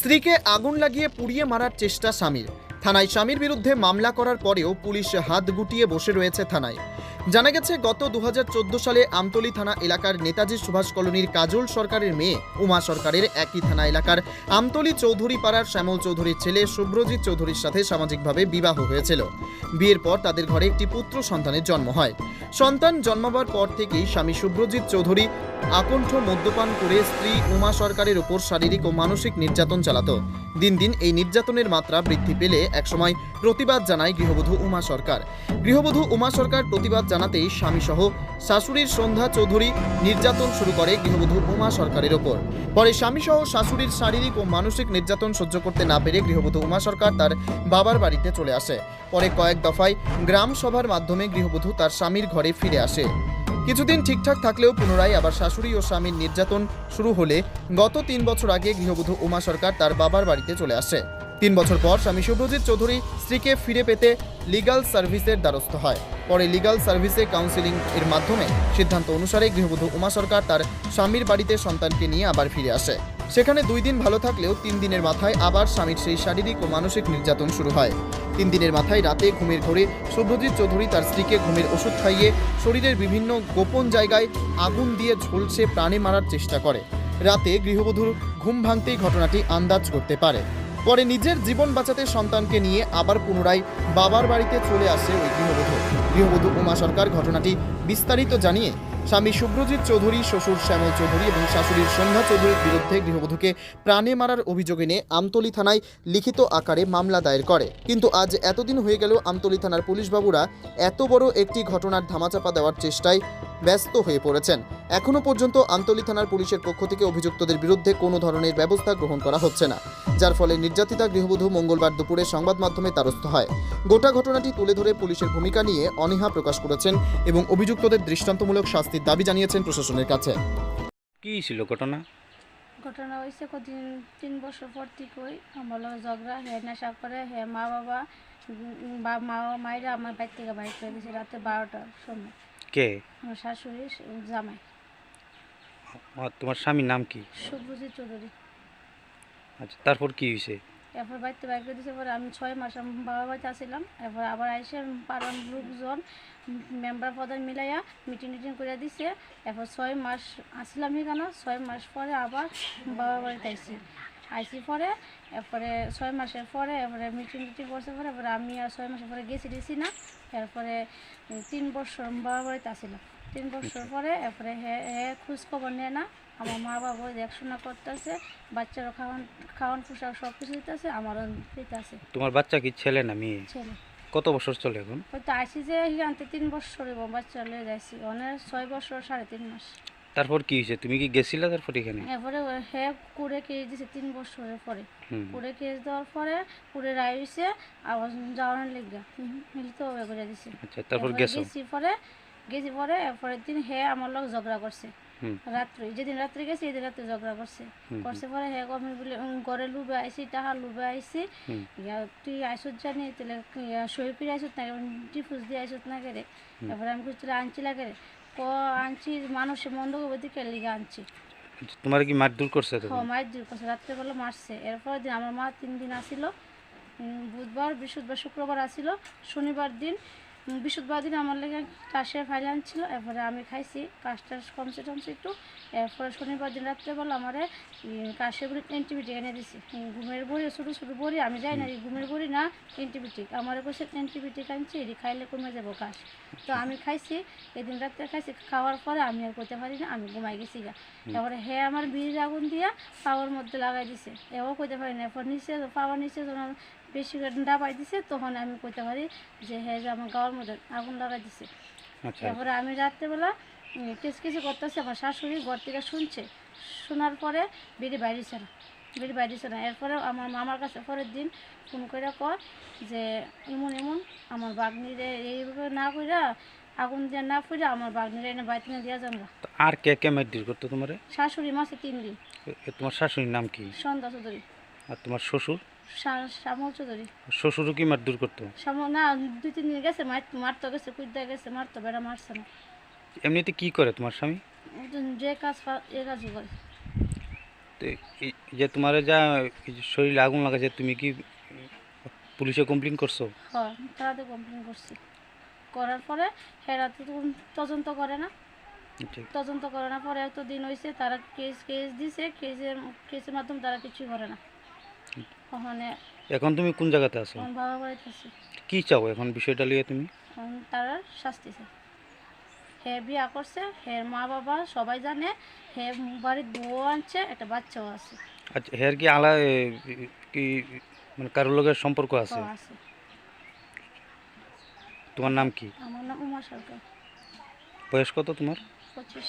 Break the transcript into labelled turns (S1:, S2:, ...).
S1: স্ত্রীকে আগুন লাগিয়ে পুড়িয়ে মারার চেষ্টা স্বামীর। থানায় স্বামীর বিরুদ্ধে মামলা করার পরেও পুলিশ হাত গুটিয়ে বসে রয়েছে থানায়। জানা গেছে, গত দু হাজার চোদ্দ সালে আমতলী থানা এলাকার নেতাজি সুভাষ কলোনির কাজল সরকারের মেয়ে উমা সরকারের একই থানা এলাকার আমতলী চৌধুরী পাড়ার শ্যামল চৌধুরীর ছেলে শুভ্রজিৎ চৌধুরীর সাথে সামাজিকভাবে বিবাহ হয়েছিল। বিয়ের পর তাদের ঘরে একটি পুত্র সন্তানের জন্ম হয়। সন্তান জন্মাবার পর থেকেই স্বামী শুভ্রজিৎ চৌধুরী আকণ্ঠ মদ্যপান করে স্ত্রী উমা সরকারের উপর শারীরিক ও মানসিক নির্যাতন চালাতো। দিন দিন এই নির্যাতনের মাত্রা বৃদ্ধি পেলে একসময় প্রতিবাদ জানায় গৃহবধূ উমা সরকার। গৃহবধূ উমা সরকার প্রতিবাদ জানাতেই স্বামীসহ শাশুড়ির সন্ধ্যা চৌধুরী নির্যাতন শুরু করে গৃহবধূ উমা সরকারের ওপর। পরে স্বামীসহ শাশুড়ির শারীরিক ও মানসিক নির্যাতন সহ্য করতে না পেরে গৃহবধূ উমা সরকার তার বাবার বাড়িতে চলে আসে। পরে কয়েক দফায় গ্রাম সভার মাধ্যমে গৃহবধূ তার স্বামীর ঘরে ফিরে আসে। কিছুদিন ঠিকঠাক থাকলেও পুনরায় আবার শাশুড়ি ও স্বামীর নির্যাতন শুরু হলে গত তিন বছর আগে গৃহবধূ উমা সরকার তার বাবার বাড়িতে চলে আসে। তিন বছর পর স্বামী শুভ্রজিৎ চৌধুরী স্ত্রীকে ফিরে পেতে লিগাল সার্ভিসের দ্বারস্থ হয়। পরে লিগাল সার্ভিসে কাউন্সিলিং এর মাধ্যমে সিদ্ধান্ত অনুসারে গৃহবধূ উমা সরকার তার স্বামীর বাড়িতে সন্তানকে নিয়ে আবার ফিরে আসে। সেখানে দুই দিন ভালো থাকলেও তিন দিনের মাথায় আবার স্বামীর সেই শারীরিক ও মানসিক নির্যাতন শুরু হয়। তিন দিনের মাথায় রাতে ঘুমের ঘরে শুভ্রজিৎ চৌধুরী তার স্ত্রীকে ঘুমের ওষুধ খাইয়ে শরীরের বিভিন্ন গোপন জায়গায় আগুন দিয়ে ঝলসে প্রাণে মারার চেষ্টা করে। রাতে গৃহবধূর ঘুম ভাঙতেই ঘটনাটি আন্দাজ করতে পারে। পরে নিজের জীবন বাঁচাতে সন্তানকে নিয়ে আবার পুনরায় বাবার বাড়িতে চলে আসে ওই গৃহবধূ। গৃহবধূ উমা সরকার ঘটনাটি বিস্তারিত জানিয়ে স্বামী শুভ্রজিৎ চৌধুরী, শ্বশুর শ্যামল চৌধুরী এবং শাশুড়ির সন্ধ্যা চৌধুরীর বিরুদ্ধে গৃহবধূকে প্রাণে মারার অভিযোগ এনে আমতলি থানায় লিখিত আকারে মামলা দায়ের করে। কিন্তু আজ এতদিন হয়ে গেল আমতলি থানার পুলিশবাবুরা এত বড় একটি ঘটনার ধামাচাপা দেওয়ার চেষ্টায় ব্যস্ত হয়ে পড়েছেন। এখনও পর্যন্ত আমতলি থানার পুলিশের পক্ষ থেকে অভিযুক্তদের বিরুদ্ধে কোনো ধরনের ব্যবস্থা গ্রহণ করা হচ্ছে না। যার ফলে নির্যাতিতা গৃহবধূ মঙ্গলবার দুপুরে সংবাদ মাধ্যমে দ্বারস্থ হয়। গোটা ঘটনাটি তুলে ধরে পুলিশের ভূমিকা নিয়ে অনীহা প্রকাশ করেছেন এবং অভিযুক্তদের দৃষ্টান্তমূলক শাস্তির দাবি জানিয়েছেন প্রশাসনের কাছে।
S2: কি ছিল ঘটনা?
S3: ঘটনা হয়েছে কদিন তিন বছর পর থেকেই আমার লগে ঝগড়া হে নেশা করে হে মা বাবা বা মা মায়েরা আমার বাড়ি থেকে বাইর করে দিয়েছে রাতে বারোটার সময়।
S2: কে?
S3: আমার শাশুড়ি জামাই।
S2: তোমার স্বামীর নাম কি?
S3: শুভজিৎ চৌধুরী।
S2: আচ্ছা তারপর কি হয়েছে?
S3: এরপর বাড়িতে বাইর করে দিয়েছে পরে আমি ছয় মাস আমি বাবার বাড়িতে আসছিলাম। এরপর আবার আইসে পাড়ার লোকজন মেম্বার প্রধান মিলাইয়া মিটিং টিটিং করে দিছে। এরপর ছয় মাস আসছিলাম এখানে, ছয় মাস পরে আবার বাবার বাড়িতে আইসি। আইসি পরে, এরপরে ছয় মাসের পরে, এরপরে মিটিং টিটিং করছে পরে, এরপরে আমি আর ছয় মাসের পরে গেছি দিছি না। এরপরে তিন বছর বাবার বাড়িতে আসছিলাম। তিন বছর পরে, এরপরে হে হে খোঁজ খবর নেয় না। আমার মা বাবা দেখাশোনা করতেছে বাচ্চারা খাওয়ান খাওয়ান পোশাক সব কিছু দিতেছে আমারও দিতেছে
S2: তোমার বাচ্চা কি ছেলে না মেয়ে?
S3: ছেলে।
S2: কত বছর চলে এখন?
S3: হয়তো আইসি যে এখানতে তিন বছর এবং বাচ্চা লয়ে যাইছি অনেক ছয় বছর সাড়ে তিন মাস।
S2: তারপর কি হয়েছে? তুমি কি গেছিলা তারপর এখানে?
S3: এরপরে ও হে কুড়ে কেস দিছে তিন বছরের পরে। কুড়ে কেস দেওয়ার পরে কুড়ে রায় হয়েছে আবার যাওয়ার লেগে। মিলিত করে দিছে।
S2: আচ্ছা তারপর গেছি?
S3: পরে গেছি পরে এরপরের দিন হে আমার লোক ঝগড়া করছে। রাত্রে যেদিন রাত্রে গেছি এদিন রাত্রে ঝগড়া করছে। করছে পরে হে আমি বলে ঘরে লুবে আইসি টাহা লুবে আইসি তুই আইসত জানি তাহলে ফিরে আইসত না টিফুস দিয়ে আইসত না করে এরপরে আমি খুঁজছিল আনছি লাগে ক আনছি মানুষে মন্দ দিকে লিগে আনছি।
S2: তোমার কি মারধর করছে
S3: হ
S2: তখন
S3: মায়ের দূর করছে রাত্রেবেলা মারছে। এরপর দিন আমার মা তিন দিন আসিল। বুধবার বৃহস্পতিবার শুক্রবার আসিল। শনিবার দিন বৃহস্পতিবার দিন আমার লেগে কাশের ফাইল আনছিল। এরপরে আমি খাইছি কাশটা কমছে টমছে একটু। এরপরে শনিবার দিন রাত্রেবেলা আমার কাশের বড়ি অ্যান্টিবায়োটিক এনে দিছি। ঘুমের বড়ি ছোটো ছোটো বড়ি আমি যাই না ঘুমের বড়ি না অ্যান্টিবায়োটিক। আমার কাছে অ্যান্টিবায়োটিক আনছি এটি খাইলে কমে যাব কাশ। তো আমি খাইছি এদিন রাত্রে খাইছি খাওয়ার পরে আমি আর করতে পারি না আমি ঘুমাই গেছি গা। তারপরে হে আমার বিড়ির আগুন দিয়া পাওয়ার মধ্যে লাগাই দিছে। এও করতে পারি না এরপর নিচে পাওয়ার নিচে বেশি করে ডাবাই দিছে তখন আমি কইতে পারি যে হে যে আমার গাওয়ার মধ্যে আগুন লাগাই দিছে।
S2: আচ্ছা।
S3: তারপরে আমি রাত্রেবেলা কিছু কিছু করতেছে আমার শাশুড়ি ঘর থেকে শুনছে। শোনার পরে বিড়ি বাইরেছে না বিড়ি বাইরেছে না। এরপরে আমার মামার কাছে পরের দিন ফোন করে কর যে এমন এমন আমার বাগনিরে এইভাবে না কইরা আগুন দিয়ে না ফুইরা আমার বাগনিরে এনে বাড়িতে দিয়া যাব
S2: আর কে কে মারধর করতো তোমারে?
S3: শাশুড়ি মাসে তিন দিন।
S2: তোমার শাশুড়ির নাম কি?
S3: সন্ধ্যা চৌধুরী।
S2: আর তোমার শ্বশুর?
S3: শ্যামল চৌধুরী।
S2: শ্বশুরও কি মারধর করতো?
S3: শ্যামল না দুই তিন দিন গেছে মার- মারতে গেছে কুইদা গেছে মারতো বেড়া মারছে না।
S2: এমনিতে কি করে তোমার স্বামী?
S3: যে কাজ এ কাজই করে।
S2: তো যে তোমার যা শরীরে আগুন লাগাছে তুমি কি পুলিশে কমপ্লেন করছ?
S3: হয় তারা কমপ্লেন করছি। করার পরে হেরা তো তদন্ত করে না।
S2: ঠিক
S3: তদন্ত করে না পরে এত দিন হয়েছে তারা কেস কেস দিছে কেসের কেসের মাধ্যমে তারা কিছুই করে না। ওখানে
S2: এখন তুমি কোন জায়গাতে আছো?
S3: আমার বাবা বাড়িতে আছে।
S2: কি চাও এখন বিষয়টা নিয়ে তুমি?
S3: তারা শাস্তি চায়। হে বিয়া করছে হে মা বাবা সবাই জানে হে বাড়ির বউ আনছে একটা বাচ্চাও আছে।
S2: আচ্ছা হের কি আলা কি মানে কারোর লোকের সম্পর্ক আছে?
S3: আছে।
S2: তোমার নাম কি?
S3: আমার নাম উমা সরকার।
S2: বয়স কত তোমার?
S3: পঁচিশ।